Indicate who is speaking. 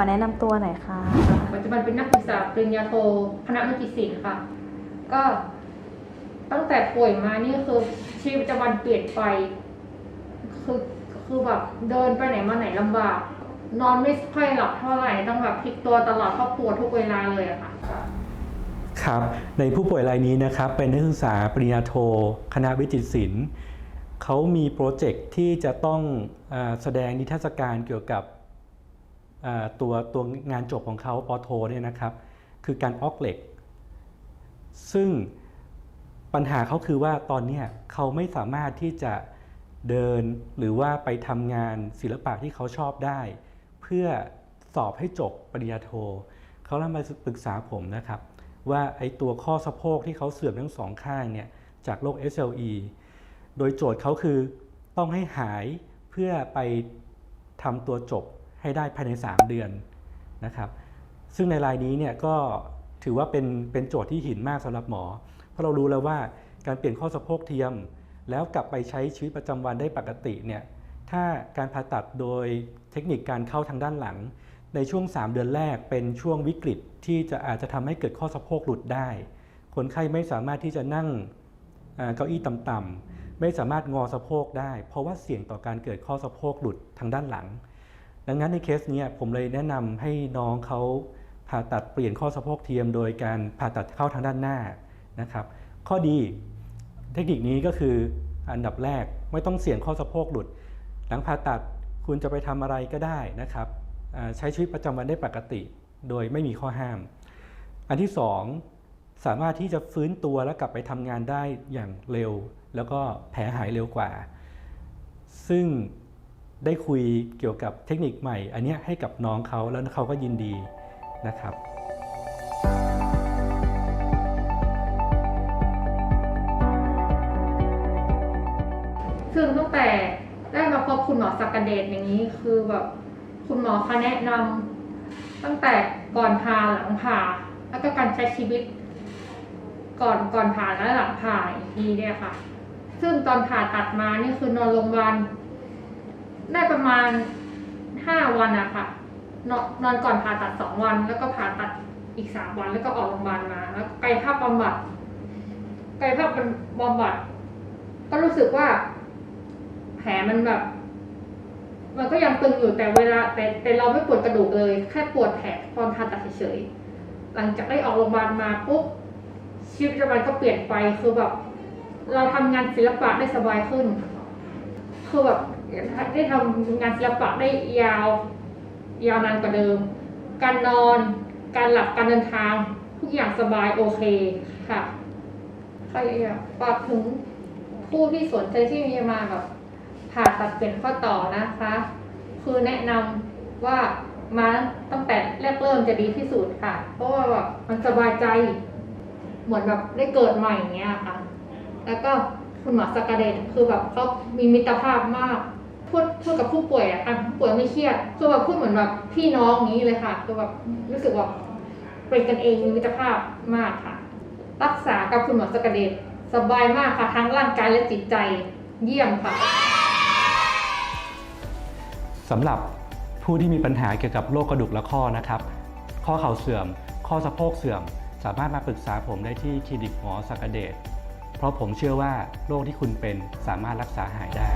Speaker 1: อแนะนำตัวหน่อยค่ะ
Speaker 2: ปัจจุบันเป็นนักศึกษาปริญญาโทคณะวิจิตรศิลป์ค่ะ ก็ตั้งแต่ป่วยมานี่คือชีวิตประจำวันเปลี่ยนไป คือคือแบบเดินไปไหนมาไหนลำบาก นอนไม่ค่อยหลับเท่าไหร่ต้องแบบพลิกตัวตลอดครอบครัวทุกเวลาเลยอะค่ะ
Speaker 3: ครับในผู้ป่วยรายนี้นะครับเป็นนักศึกษาปริญญาโท คณะวิจิตรศิลป์เขามีโปรเจกต์ที่จะต้องอาแสดงนิทรรศการเกี่ยวกับอ่า ตัวตัวงานจบของเขาปอโทเนี่ยนะครับคือการออกเหล็ก ซึ่งปัญหาเขาคือว่าตอนเนี้ยเขาไม่สามารถที่จะเดินหรือว่าไปทำงานศิลปะที่เขาชอบได้ เพื่อสอบให้จบปริญญาโท เขาเริ่มมาปรึกษาผมนะครับ ว่าไอ้ตัวข้อสะโพกที่เขาเสื่อมทั้งสองข้างเนี่ยจากโรค SLE โดยโจทย์เขาคือต้องให้หายเพื่อไปทำตัวจบ ให้ได้ภายใน 3 เดือนนะครับ ซึ่งในรายนี้เนี่ยก็ถือว่าเป็นเป็นโจทย์ที่หินมากสำหรับหมอ เพราะเรารู้แล้วว่าการเปลี่ยนข้อสะโพกเทียม แล้วกลับไปใช้ชีวิตประจำวันได้ปกติเนี่ยถ้าการผ่าตัดโดยเทคนิคการเข้าทางด้านหลัง ในช่วง 3 เดือนแรกเป็นช่วงวิกฤตที่จะอาจจะทำให้เกิดข้อสะโพกหลุดได้ คนไข้ไม่สามารถที่จะนั่งเก้าอี้ต่ำๆไม่สามารถงอสะโพกได้ เพราะว่าเสี่ยงต่อการเกิดข้อสะโพกหลุดทางด้านหลัง ดังนั้นในเคสนี้ผมเลยแนะนำให้น้องเขาผ่าตัดเปลี่ยนข้อสะโพกเทียม โดยการผ่าตัดเข้าทางด้านหน้านะครับ ข้อดีเทคนิคนี้ก็คืออันดับแรกไม่ต้องเสี่ยงข้อสะโพกหลุด หลังผ่าตัดคุณจะไปทำอะไรก็ได้นะครับใช้ชีวิตประจำวันได้ปกติ โดยไม่มีข้อห้าม อันที่สองสามารถที่จะฟื้นตัวและกลับไปทำงานได้อย่างเร็ว แล้วก็แผลหายเร็วกว่า ซึ่ง ได้คุยเกี่ยวกับเทคนิคใหม่ อันนี้ให้กับน้องเขาแล้วเขาก็ยินดีนะครับ
Speaker 2: ซึ่งตั้งแต่ได้มาพบคุณหมอสักกเดชอย่างนี้คือแบบคุณหมอเขาแนะนำตั้งแต่ก่อนผ่าหลังผ่า แล้วก็การใช้ชีวิต ก่อนก่อนผ่าและหลังผ่าอีกทีเนี่ยค่ะ ซึ่งตอนผ่าตัดมานี่คือนอนโรงพยาบาล ได้ประมาณห้าวันอะค่ะนอนนอนก่อนผ่าตัดสองวัน แล้วก็ผ่าตัดอีกสามวัน แล้วก็ออกโรงพยาบาลมา แล้วกายภาพบำบัดกายภาพบำบัด ก็รู้สึกว่า แผลมันแบบ มันก็ยังตึงอยู่แต่เวลา แต่แต่เราไม่ปวดกระดูกเลย แค่ปวดแผลตอนผ่าตัดเฉยๆหลังจากได้ออกโรงพยาบาลมาปุ๊บชีวิตประจำวันก็เปลี่ยนไปคือแบบ เราทำงานศิลปะได้สบายขึ้น คือแบบ ได้ทำงานศิลปะได้ยาว ยาวนานกว่าเดิม การนอน การหลับการเดินทาง ทุกอย่างสบายโอเคค่ะใครอยากฝากถึงผู้ที่สนใจที่มีมาแบบผ่าตัดเปลี่ยนข้อต่อนะคะ คือแนะนำว่ามาตั้งแต่แรกเริ่มจะดีที่สุดค่ะ เพราะว่าแบบมันสบายใจเหมือนแบบได้เกิดใหม่อย่างเงี้ยค่ะ แล้วก็คุณหมอสกกาเดชคือแบบเขามีมิตรภาพมาก พูดพูดกับผู้ป่วยอะค่ะผู้ป่วยไม่เครียดคือแบบพูดเหมือนแบบพี่น้องนี้เลยค่ะคือแบบรู้สึกว่าเป็นกันเองมีมิตรภาพมากค่ะ รักษากับคุณหมอสกกเดชสบายมากค่ะทั้งร่างกายและจิตใจเยี่ยมค่ะ
Speaker 3: สำหรับผู้ที่มีปัญหาเกี่ยวกับโรคกระดูกและข้อนะครับ ข้อเข่าเสื่อม ข้อสะโพกเสื่อม สามารถมาปรึกษาผมได้ที่คลินิกหมอสักเดชเพราะผมเชื่อว่าโรคที่คุณเป็นสามารถรักษาหายได้